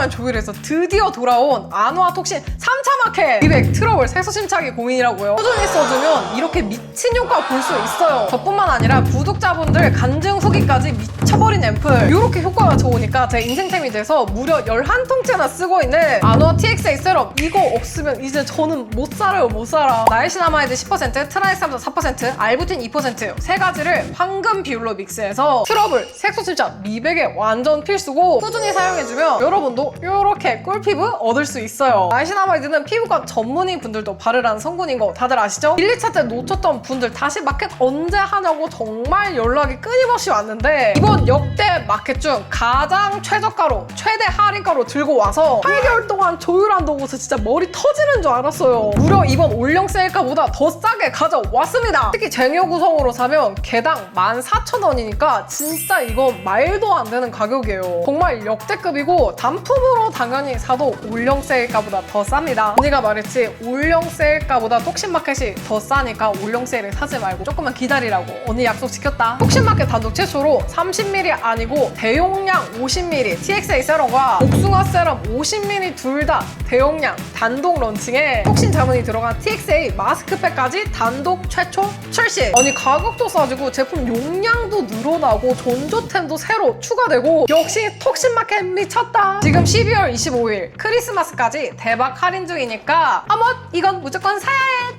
동안 조율해서 드디어 돌아온 아노아 톡신 3차 마켓 200 트러블 침착이 고민이라고요. 꾸준히 써주면 이렇게 미친 효과 볼 수 있어요. 저뿐만 아니라 구독자분들 간증 후기까지 미쳐버린 앰플. 이렇게 효과가 좋으니까 제 인생템이 돼서 무려 11통째나 쓰고 있는 아노아 TXA 세럼. 이거 없으면 이제 저는 못 살아요 못 살아. 나이시나마이드 10% 트라이삼자 4% 알부틴 2%세 가지를 황금 비율로 믹스해서 트러블, 색소 침착, 미백에 완전 필수고 꾸준히 사용해주면 여러분도 이렇게 꿀피부 얻을 수 있어요. 나이시나마이드는 피부 과 전문의 분들도 바르라는 성분인 거 다들 아시죠? 1, 2차 때 놓쳤던 분들 다시 마켓 언제 하냐고 정말 연락이 끊임없이 왔는데 이번 역대 마켓 중 가장 최저가로 최대 할인가로 들고 와서 8개월 동안 조율한다고 해서 진짜 머리 터지는 줄 알았어요. 무려 이번 올영 세일가보다 더 싸게 가져왔습니다. 특히 쟁여 구성으로 사면 개당 14,000원이니까 진짜 이거 말도 안 되는 가격이에요. 정말 역대급이고 단품으로 당연히 사도 올영 세일가보다 더 쌉니다 언니가 말했지 올영 세일가보다 톡신마켓이 더 싸니까 올영 세일을 사지 말고 조금만 기다리라고. 언니 약속 지켰다. 톡신마켓 단독 최초로 30ml 아니고 대용량 50ml TXA 세럼과 복숭아 세럼 50ml 둘 다 대용량 단독 런칭에 톡신 자문이 들어간 TXA 마스크팩까지 단독 최초 출시. 아니 가격도 싸지고 제품 용량도 늘어나고 전조템도 새로 추가되고 역시 톡신마켓 미쳤다. 지금 12월 25일 크리스마스까지 대박 할인 중이니까 한번 이건 무조건 사야 해